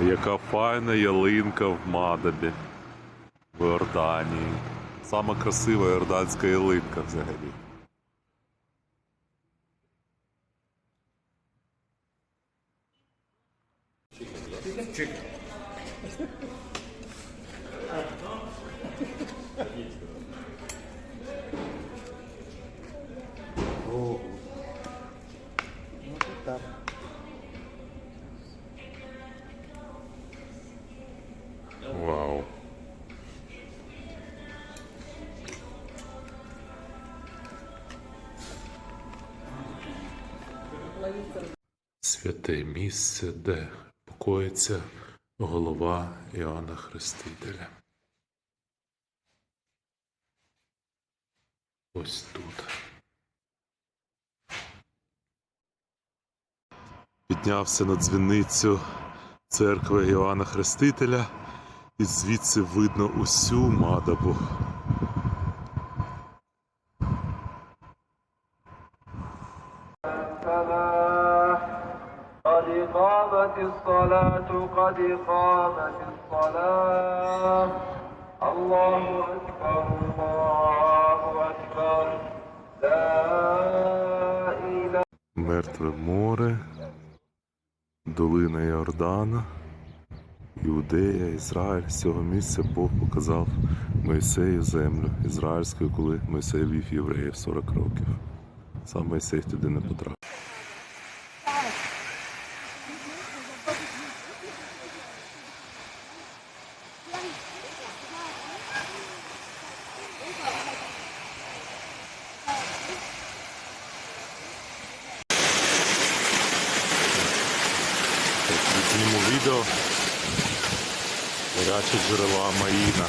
Яка файна ялинка в Мадабі в Іорданії. Сама красива іорданська ялинка взагалі. Вау. Святе місце, де покоїться голова Іоанна Хрестителя. Ось тут. Піднявся на дзвіницю церкви Іоанна Хрестителя, і звідси видно усю мадабу. قامت الصلاة قد قامت الصلاة الله أكبر الله أكبر لا إله Мертве море, долина Йордана, Іудея, Ізраїль. З цього місця Бог показав Моїсею землю ізраїльську, коли Моїсей вів євреїв 40 років. Сам Моїсей туди не потрапив. Відео. гаряче джерела Маїна.